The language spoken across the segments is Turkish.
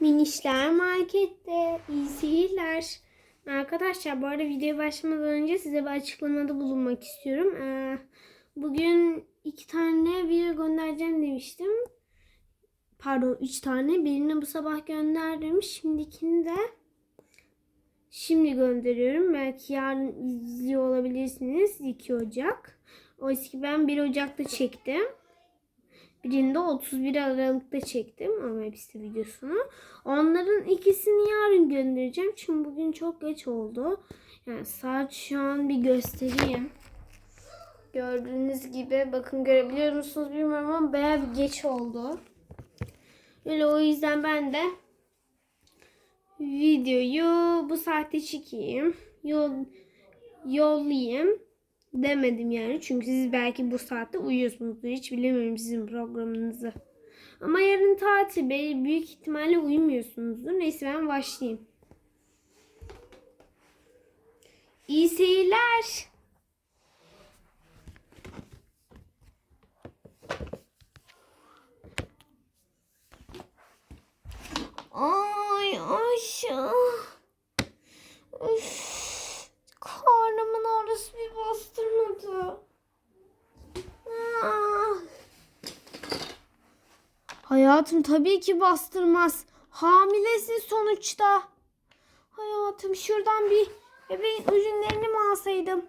Minişler markette. İyi seyirler. Arkadaşlar bu arada videoya başlamadan önce size bir açıklamada bulunmak istiyorum. Ee, bugün iki tane video göndereceğim demiştim. Pardon üç tane. Birini bu sabah gönderdim. Şimdikini de şimdi gönderiyorum. Belki yarın izliyor olabilirsiniz. 2 Ocak. Oysa ki ben 1 Ocak'ta çektim. Birinde 31 Aralık'ta çektim ama hepsi videosunu. Onların ikisini yarın göndereceğim. Çünkü bugün çok geç oldu. Yani saat şu an bir göstereyim. Gördüğünüz gibi bakın görebiliyor musunuz bilmiyorum ama bayağı bir geç oldu. Öyle o yüzden ben de videoyu bu saatte çekeyim. Yol, yollayayım demedim yani. Çünkü siz belki bu saatte uyuyorsunuzdur. Hiç bilemiyorum sizin programınızı. Ama yarın tatil. Be- Büyük ihtimalle uyumuyorsunuzdur. Neyse ben başlayayım. İyi seyirler. Ay Ayşe. Üf. Karnımın ağrısı bir bastırmadı. Ah. Hayatım tabii ki bastırmaz. Hamilesin sonuçta. Hayatım şuradan bir bebeğin ürünlerini mi alsaydım?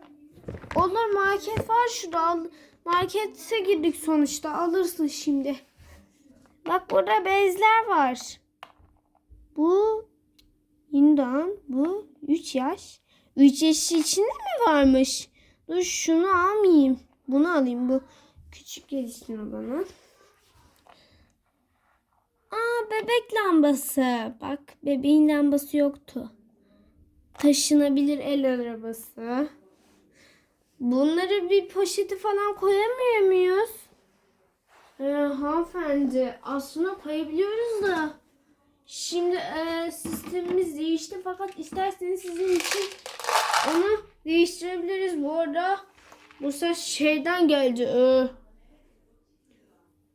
Olur market var şurada. Markete girdik sonuçta. Alırsın şimdi. Bak burada bezler var. Bu Hindan bu 3 yaş. 3 yaş içinde mi varmış? Dur şunu almayayım. Bunu alayım bu. Küçük geliştirme bana. Aa bebek lambası. Bak bebeğin lambası yoktu. Taşınabilir el arabası. Bunları bir poşeti falan koyamıyor muyuz? Ee, hanımefendi aslında koyabiliyoruz da Şimdi e, sistemimiz değişti fakat isterseniz sizin için onu değiştirebiliriz. Bu arada bu ses şeyden geldi. Ee,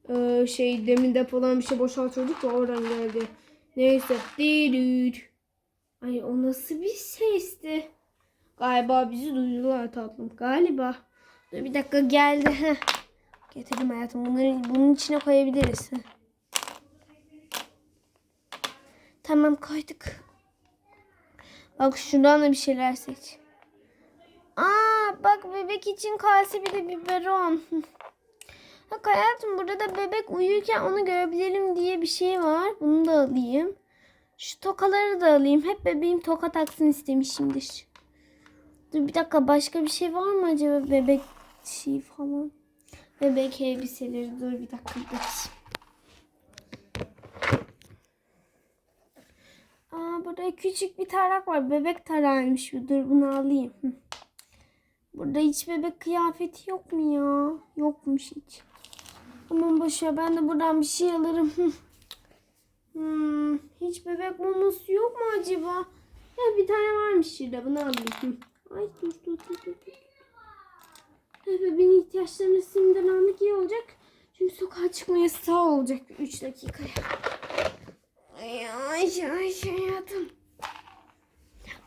ee, şey demin depodan bir şey boşaltıyorduk da oradan geldi. Neyse. Didüt. Ay o nasıl bir sesti? Galiba bizi duydular tatlım. Galiba. Dur bir dakika geldi. Heh. Getirdim hayatım. Bunları bunun içine koyabiliriz. Heh. Tamam koyduk. Bak şuradan da bir şeyler seç. Aa bak bebek için kalse bir de biberon. Bak hayatım burada da bebek uyurken onu görebilirim diye bir şey var. Bunu da alayım. Şu tokaları da alayım. Hep bebeğim toka taksın istemişimdir. Dur bir dakika başka bir şey var mı acaba bebek şey falan? Bebek elbiseleri dur bir dakika dakika. Aa burada küçük bir tarak var. Bebek tarağıymış bu. Dur bunu alayım. Burada hiç bebek kıyafeti yok mu ya? Yokmuş hiç. Aman boşver ben de buradan bir şey alırım. Hmm, hiç bebek maması yok mu acaba? Ya bir tane varmış şurada bunu alayım. Ay dur dur dur dur. bebeğin ihtiyaçlarını şimdiden almak iyi olacak. Çünkü sokağa çıkmaya sağ olacak 3 dakikaya. Ay ay ay hayatım.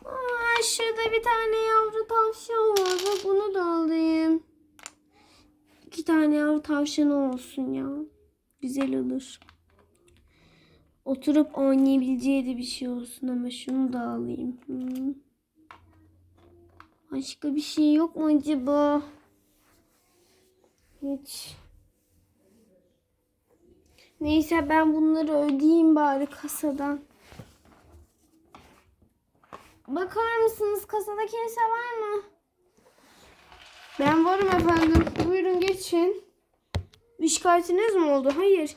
Aa, şurada bir tane yavru tavşan var. Bak bunu da alayım. İki tane yavru tavşan olsun ya. Güzel olur. Oturup oynayabileceği de bir şey olsun ama şunu da alayım. Hmm. Başka bir şey yok mu acaba? Hiç. Neyse ben bunları ödeyeyim bari kasadan. Bakar mısınız kasada kimse var mı? Ben varım efendim. Buyurun şikayetiniz mi oldu? Hayır.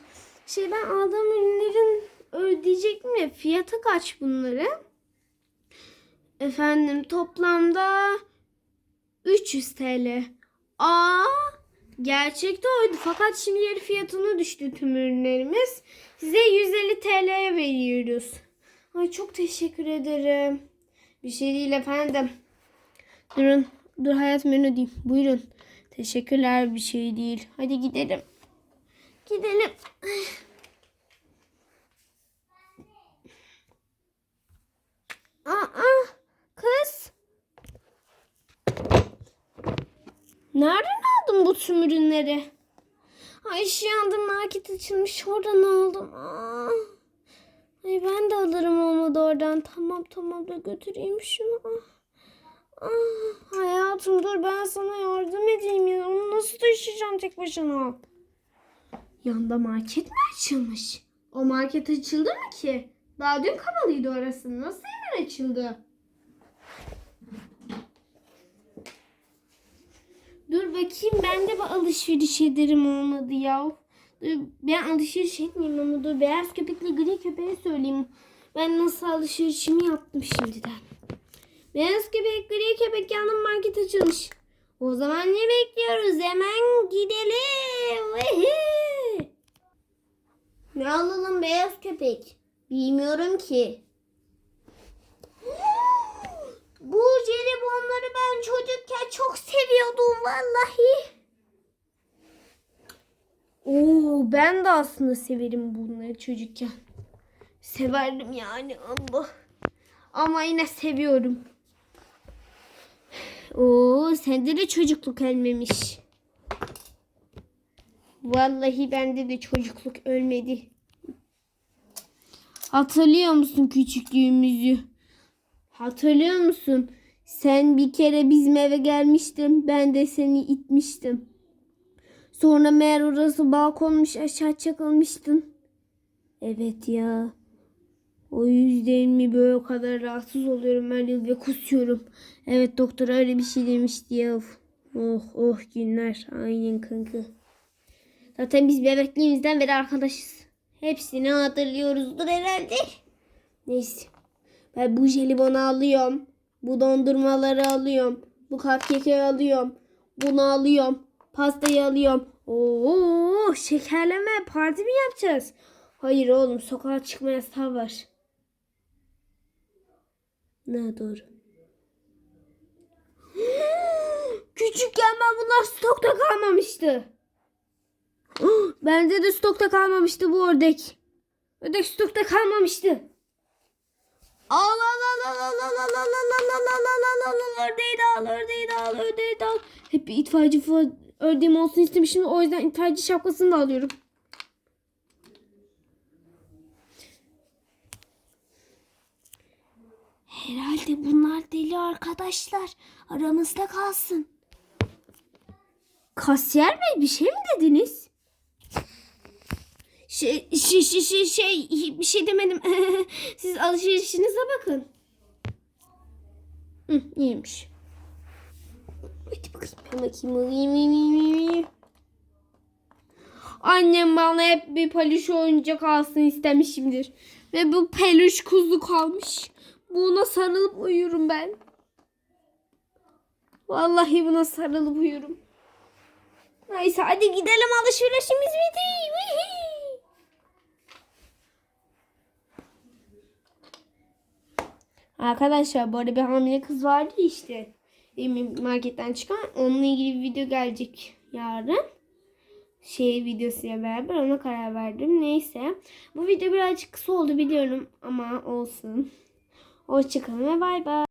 Şey ben aldığım ürünlerin ödeyecektim ya. Fiyatı kaç bunları? Efendim toplamda 300 TL. Aa Gerçekte oydu fakat şimdi yarı fiyatına düştü tüm ürünlerimiz. Size 150 TL'ye veriyoruz. Ay çok teşekkür ederim. Bir şey değil efendim. Durun. Dur hayatım ben ödeyeyim. Buyurun. Teşekkürler bir şey değil. Hadi gidelim. Gidelim. Aa, kız. Nereden aldın bu tüm ürünleri? Ay şey şu yandım market açılmış oradan aldım. Aa. Ay ben de alırım olmadı oradan. Tamam tamam da götüreyim şunu. Ah, hayatım dur ben sana yardım edeyim ya. Onu nasıl taşıyacağım tek başına? Yanda market mi açılmış? O market açıldı mı ki? Daha dün kapalıydı orası. Nasıl hemen açıldı? Dur bakayım ben de bir alışveriş ederim olmadı ya. Dur, ben alışveriş etmeyeyim ama dur beyaz köpekle gri köpeğe söyleyeyim. Ben nasıl alışverişimi yaptım şimdiden. Beyaz köpek gri köpek yanım market açılmış. O zaman ne bekliyoruz? Hemen gidelim. Vıhı. Ne alalım beyaz köpek? Bilmiyorum ki. Bu jelibonları ben çocukken çok seviyordum vallahi. Oo, ben de aslında severim bunları çocukken. Severdim yani Allah. Ama yine seviyorum. Oo, sende de çocukluk ölmemiş. Vallahi bende de çocukluk ölmedi. Hatırlıyor musun küçüklüğümüzü? Hatırlıyor musun? Sen bir kere bizim eve gelmiştin. Ben de seni itmiştim. Sonra meğer orası balkonmuş aşağı çakılmıştın. Evet ya. O yüzden mi böyle kadar rahatsız oluyorum her yıl ve kusuyorum. Evet doktor öyle bir şey demişti ya. Oh oh günler. Aynen kanka. Zaten biz bebekliğimizden beri arkadaşız. Hepsini hatırlıyoruzdur herhalde. Neyse. Ben bu jelibonu alıyorum. Bu dondurmaları alıyorum. Bu cupcake'i alıyorum. Bunu alıyorum. Pastayı alıyorum. Oo, şekerleme parti mi yapacağız? Hayır oğlum sokağa çıkma yasağı var. Ne doğru. Küçükken ben bunlar stokta kalmamıştı. Bende de stokta kalmamıştı bu ördek. Ördek stokta kalmamıştı. Al al al al al al al al al al al al al al al ördeği de al ördeği de al ördeği de al. Hep bir itfaiyeci fa- ördeğim olsun istemiştim o yüzden itfaiyeci şapkasını da alıyorum. Herhalde bunlar deli arkadaşlar. Aramızda kalsın. Kasiyer bey bir şey mi dediniz? Şey, şey, şey, şey, şey bir şey demedim. Siz alışverişinize bakın. Hı, iyiymiş. Hadi bakayım ben bakayım. bakayım. Annem bana hep bir peluş oyuncak alsın istemişimdir. Ve bu peluş kuzu kalmış. Buna sarılıp uyurum ben. Vallahi buna sarılıp uyurum. Neyse hadi gidelim alışverişimiz bitti. Arkadaşlar bu arada bir hamile kız vardı işte. Marketten çıkan. Onunla ilgili bir video gelecek yarın. Şey videosuyla beraber ona karar verdim. Neyse. Bu video birazcık kısa oldu biliyorum ama olsun. Hoşçakalın ve bay bay.